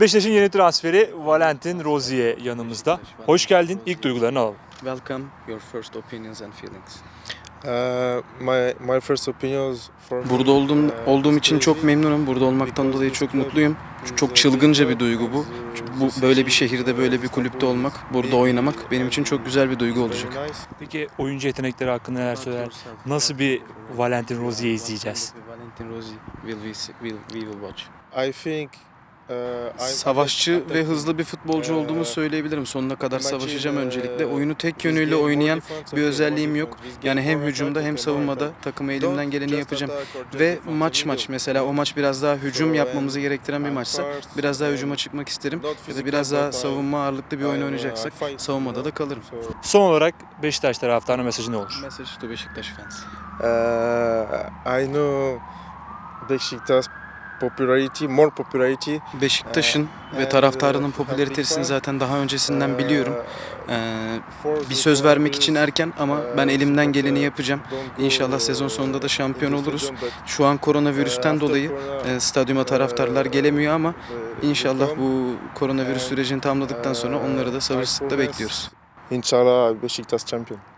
Beşiktaş'ın yeni transferi Valentin Rozier yanımızda. Hoş geldin. İlk duygularını alalım. Welcome. Your first opinions and feelings. Uh, my my first opinions for Burada olduğum uh, olduğum için çok memnunum. Burada olmaktan dolayı çok club mutluyum. is Çok çılgınca bir duygu bu. Bu is böyle bir şehirde böyle bir kulüpte olmak, burada oynamak benim için çok güzel bir duygu olacak. Peki oyuncu yetenekleri hakkında neler söyler? Nasıl bir Valentin Rozier'i izleyeceğiz? Valentin Rozier will we, will, we will watch. I think uh, Savaşçı attack- ve hızlı bir futbolcu olduğumu Ee, söyleyebilirim. Sonuna kadar savaşacağım uh, öncelikle. Oyunu tek yönüyle oynayan bir özelliğim yok. Yani hem hücumda hem savunmada takıma elimden geleni yapacağım. Ve maç maç mesela o maç biraz daha hücum So, yapmamızı gerektiren bir maçsa biraz daha and hücuma çıkmak isterim. Ya da biraz daha savunma ağırlıklı bir oyun oynayacaksak savunmada da kalırım. So, Son olarak Beşiktaş taraftarına mesajı ne olur? Message to Beşiktaş fans. uh, I know Beşiktaş popularity, more popularity. Beşiktaş'ın Ee, ve taraftarının uh, popülaritesini zaten daha öncesinden uh, biliyorum. Ee, bir söz vermek için erken ama uh, ben elimden geleni yapacağım. İnşallah sezon sonunda da şampiyon oluruz. Şu an koronavirüsten dolayı e, stadyuma taraftarlar gelemiyor ama inşallah bu koronavirüs sürecini tamamladıktan sonra onları da sabırsızlıkla bekliyoruz. İnşallah Beşiktaş şampiyon.